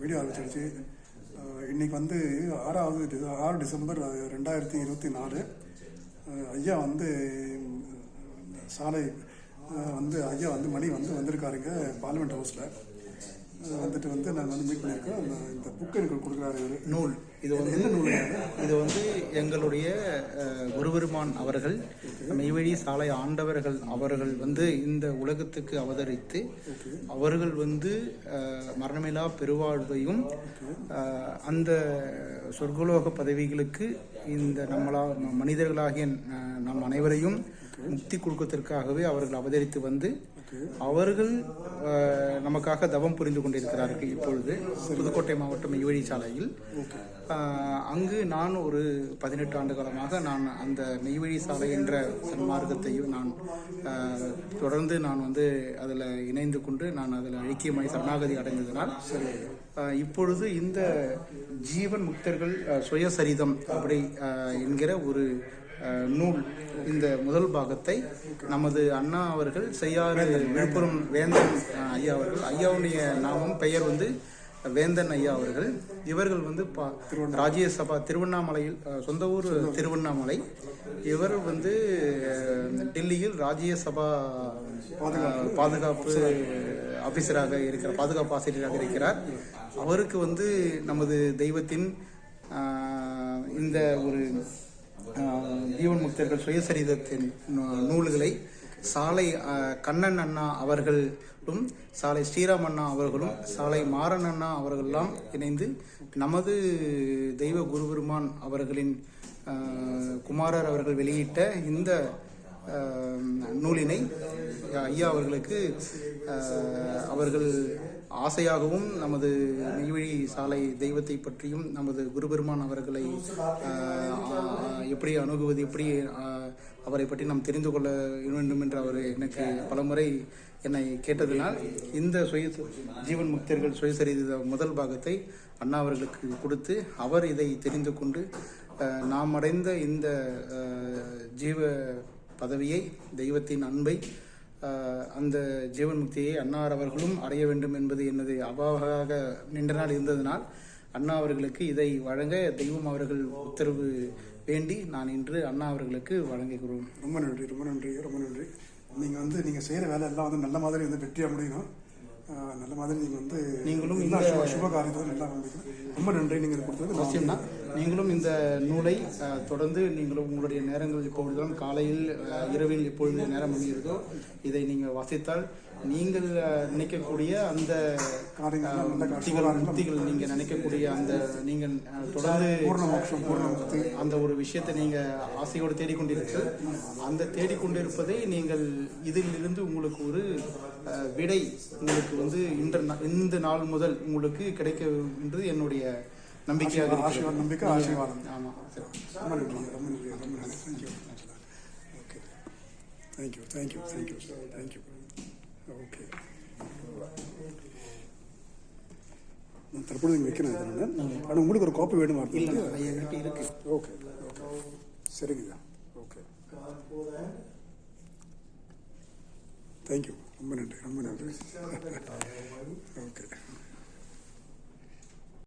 Video ஆரம்பிச்சிருச்சு இன்னைக்கு வந்து ஆறாவது ஆறு டிசம்பர் ரெண்டாயிரத்தி இருபத்தி நாலு. ஐயா வந்து சாலை வந்து ஐயா வந்து மணி வந்து வந்திருக்காருங்க பார்லிமெண்ட் ஹவுஸில். வந்துட்டு வந்து நாங்கள் வந்து மீட் பண்ணியிருக்கோம். இந்த புக் எனக்கு கொடுக்குறாரு இவரு. நூல். இது வந்து இது வந்து எங்களுடைய குருபெருமான் அவர்கள் மெய்வழி சாலை ஆண்டவர்கள் அவர்கள் வந்து இந்த உலகத்துக்கு அவதரித்து அவர்கள் வந்து மரணமில்லா பெருவாழ்வையும் அந்த சொர்க்கலோக பதவிகளுக்கு இந்த நம்மளா மனிதர்களாகிய நம் அனைவரையும் முக்தி கொடுக்கறதற்காகவே அவர்கள் அவதரித்து வந்து அவர்கள் நமக்காக தவம் புரிந்து கொண்டிருக்கிறார்கள் இப்பொழுது. புதுக்கோட்டை மாவட்டம் மெய்வழி சாலையில் அங்கு நான் ஒரு பதினெட்டு ஆண்டு காலமாக நான் அந்த மெய்வழி சாலை என்ற சன்மார்க்கத்தையும் நான் தொடர்ந்து நான் வந்து அதில் இணைந்து கொண்டு நான் அதில் ஐக்கியமாய் சரணாகதி அடைந்ததனால் இப்பொழுது இந்த ஜீவன் முக்தர்கள் சுயசரிதம் அப்படி என்கிற ஒரு நூல் இந்த முதல் பாகத்தை நமது அண்ணா அவர்கள் செய்யாறு விழுப்புரம் வேந்தன் ஐயா அவர்கள் ஐயாவுடைய நாமம் பெயர் வந்து வேந்தன் ஐயா அவர்கள். இவர்கள் வந்து பா- ராஜ்யசபா திருவண்ணாமலையில் சொந்த ஊர் திருவண்ணாமலை. இவர் வந்து டெல்லியில் ராஜ்யசபா பாதுகாப்பு ஆஃபீஸராக இருக்கிறார் பாதுகாப்பு ஆசிரியராக இருக்கிறார். அவருக்கு வந்து நமது தெய்வத்தின் இந்த ஒரு ஜீவன் முக்தர்கள் சுயசரிதத்தின் நூ- நூல்களை சாலை கண்ணன் அண்ணா அவர்களும் சாலை ஸ்ரீராம் அண்ணா அவர்களும் சாலை மாறன் அண்ணா அவர்களெல்லாம் இணைந்து நமது தெய்வ குருபெருமான் அவர்களின் குமாரர் அவர்கள் வெளியிட்ட இந்த நூலினை ஐயா அவர்களுக்கு அவர்கள் ஆசையாகவும் நமது நெய்வழி சாலை தெய்வத்தை பற்றியும் நமது குருபெருமான் அவர்களை எப்படி அணுகுவது எப்படி அவரை பற்றி நாம் தெரிந்து கொள்ள வேண்டும் என்று அவர் எனக்கு பலமுறை என்னை கேட்டதினால் இந்த சுய ஜீவன் முக்தர்கள் சுயசரித முதல் பாகத்தை அண்ணா அவர்களுக்கு கொடுத்து அவர் இதை தெரிந்து கொண்டு நாம் அடைந்த இந்த ஜீவ பதவியை தெய்வத்தின் அன்பை அந்த ஜீவன் முக்தியை அன்னார் அவர்களும் அடைய வேண்டும் என்பது எனது அபாவாக நின்ற நாள் இருந்ததனால் அண்ணா அவர்களுக்கு இதை வழங்க தெய்வம் அவர்கள் உத்தரவு வேண்டி நான் இன்று அண்ணா அவர்களுக்கு வழங்குகிறோம். ரொம்ப நன்றி ரொம்ப நன்றி ரொம்ப நன்றி. நீங்கள் வந்து நீங்கள் செய்கிற வேலை எல்லாம் வந்து நல்ல மாதிரி வந்து வெற்றியாக முடியணும். நல்ல மாதிரி நீங்கள் வந்து நீங்களும் இந்த- சுப சுப காரியத்தை நல்லா ரொம்ப நன்றி நீங்கள் கொடுத்தது நான் அவசியம்னா நீங்களும் இந்த நூலை தொடர்ந்து நீங்களும் உங்களுடைய நேரங்கள் எப்பொழுதும் காலையில் இரவில் எப்பொழுது நேரம் முடிகிறதோ இதை நீங்கள் வாசித்தால் நீங்கள் நினைக்கக்கூடிய அந்த முக்திகள் நீங்கள் நினைக்கக்கூடிய அந்த நீங்கள் தொடர்ந்து அந்த ஒரு விஷயத்தை நீங்க ஆசையோடு தேடிக்கொண்டிருக்கு அந்த தேடிக்கொண்டிருப்பதை நீங்கள் இதிலிருந்து உங்களுக்கு ஒரு விடை உங்களுக்கு வந்து இன்ற இந்த நாள் முதல் உங்களுக்கு கிடைக்கும் என்று என்னுடைய நம்பிக்கையாக. ஆசீர்வாதம் நம்பிக்கை ஆசீர்வாதம். ஆமா. சரி. ரொம்ப நன்றி ரொம்ப நன்றி. ரொம்ப நன்றி. Thank you thank you thank you thank you thank you okay நான் தற்பொழுது இங்கே வைக்கிறேன் ஆனால் உங்களுக்கு ஒரு காப்பி வேணுமா? இருக்கு. ஓகே ஓகே சரிங்கய்யா ஓகே தேங்க்யூ ரொம்ப நன்றி ரொம்ப நன்றி. ஓகே